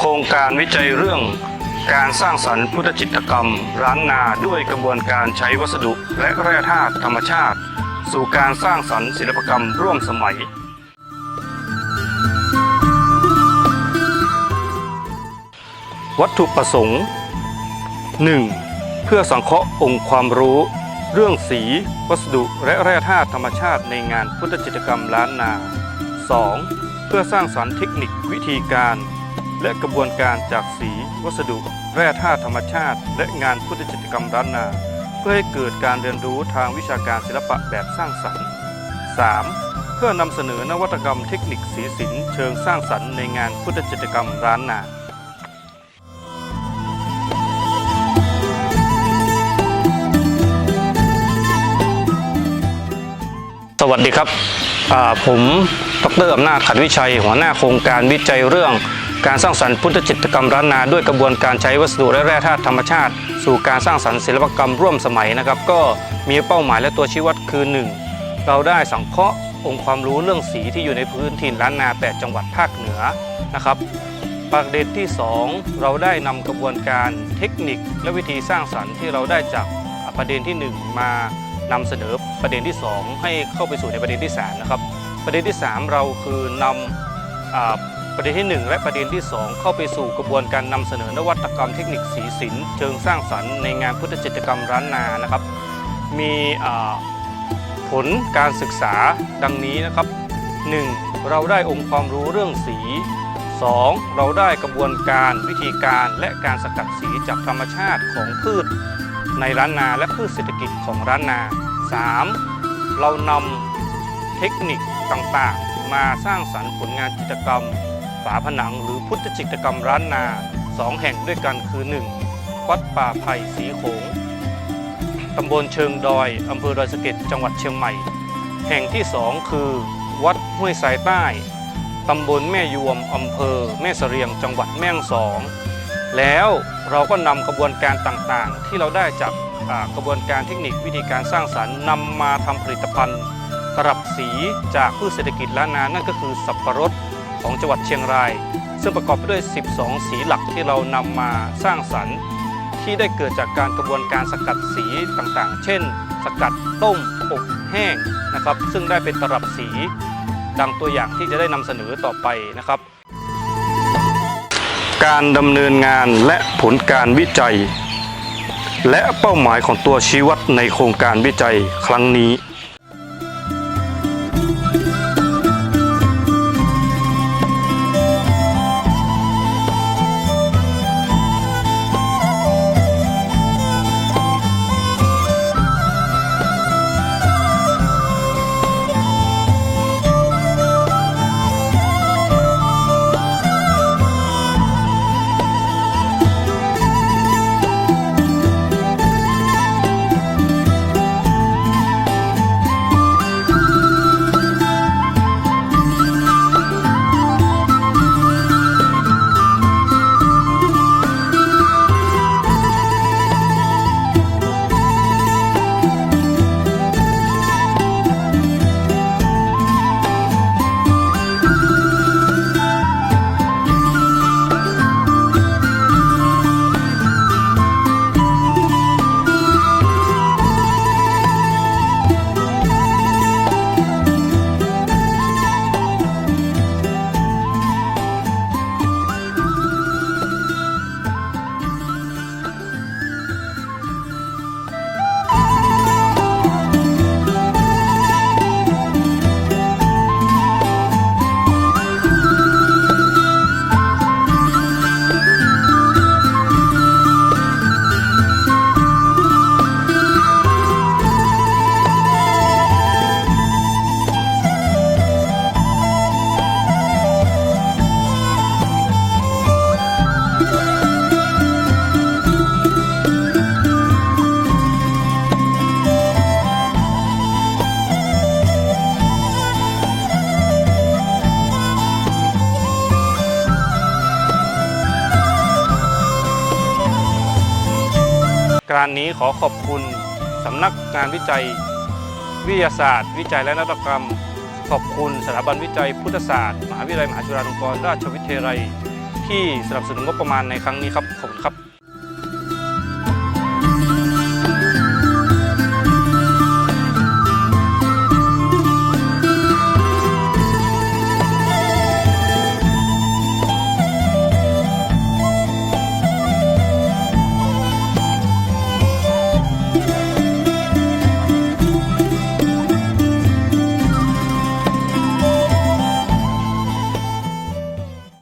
โครงการวิจัยเรื่องการสร้างสรรค์พุทธจิตรกรรม ร้านนาด้วยกระบวนการใช้วัสดุและแร่ธาตุธรรมชาติ สู่การสร้างสรรค์ศิลปกรรมร่วมสมัย วัตถุประสงค์ 1. เพื่อสังเคราะห์องค์ความรู้ เรื่องสี วัสดุและแร่ธาตุธรรมชาติในงานพุทธจิตรกรรมล้านนา 2. เพื่อสร้างสรรค์เทคนิควิธีการ และกระบวนการจากสีวัสดุ แร่ธาตุธรรมชาติ และงานพุทธจิตกรรมล้านนา เพื่อให้เกิดการเรียนรู้ทางวิชาการศิลปะแบบสร้างสรรค์ 3. เพื่อนำเสนอนวัตกรรมเทคนิคสีสินเชิงสร้างสรรค์ในงานพุทธจิตกรรมล้านนาสวัสดีครับผม ดรอำนาจขันวิชัย หัวหน้าโครงการวิจัยเรื่อง การสร้างสรรค์พุทธจิตรกรรมร้านนาด้วยกระบวนการใช้วัสดุและแร่ธาตุธรรมชาติ สู่การสร้างสรรค์ศิลปกรรมร่วมสมัยนะครับ ก็มีเป้าหมายและตัวชี้วัดคือ 1. เราได้สังเคราะห์องค์ความรู้เรื่องสีที่อยู่ในพื้นถิ่นล้านนา 8 จังหวัดภาคเหนือนะครับประเด็นที่ 2 เราได้นำกระบวนการเทคนิคและวิธีสร้างสรรค์ที่เราได้จากประเด็นที่ 1 มานำเสนอประเด็นที่ 2 ให้เข้าไปสู่ในประเด็นที่3นะครับประเด็นที่ 3 เราคือนำอ่า ประเด็นที่ 1 และประเด็นที่ 2 เข้าไปสู่กระบวนการนำเสนอนวัตกรรมเทคนิคสีสินเชิงสร้างสรรค์ในงานพุทธจิตรกรรมร้านนานะครับ มีผลการศึกษาดังนี้นะครับ 1. เราได้องค์ความรู้เรื่องสี 2. เราได้กระบวนการวิธีการและการสกัดสีจากธรรมชาติของพืช ในร้านนาและพืชเศรษฐกิจของร้านนา 3. เรานำเทคนิคต่างๆ มาสร้างสรรค์ผลงานจิตรกรรม ฝาผนังหรือพุทธจิตรกรรมร้านนา2แห่งด้วยกันคือ 1. วัดป่าไผ่สีโขงตำบลเชิงดอยอำเภอดอยสะเก็ดจังหวัดเชียงใหม่ แห่งที่ 2 คือ วัดห้วยสายใต้ตำบลแม่ยวมอำเภอ แม่เสรียงจังหวัดแม่ฮ่องสอนแล้วเราก็นำกระบวนการต่างๆ ที่เราได้จากกระบวนการเทคนิควิธีการสร้างสรรค์นำมาทำผลิตภัณฑ์ตรับสีจากพืชเศรษฐกิจล้านนานั่นก็คือสับปะรด ของจังหวัดเชียงราย ซึ่งประกอบไปด้วย 12 สีหลักที่เรานำมาสร้างสรรค์ ที่ได้เกิดจากการกระบวนการสกัดสีต่างๆ เช่น สกัดต้มอบแห้งนะครับ ซึ่งได้เป็นตรับสี ดังตัวอย่างที่จะได้นำเสนอต่อไปนะครับ การดำเนินงานและผลการวิจัย และเป้าหมายของตัวชี้วัดในโครงการวิจัยครั้งนี้ การนี้ขอขอบคุณสำนักงานวิจัย วิทยาศาสตร์ วิจัยและนวัตกรรม ขอบคุณสถาบันวิจัยพุทธศาสตร์มหาวิทยาลัยมหาจุฬาลงกรณราชวิทยาลัยทที่สนับสนุนงบประมาณในครั้งนี้ครับขอบคุณครับ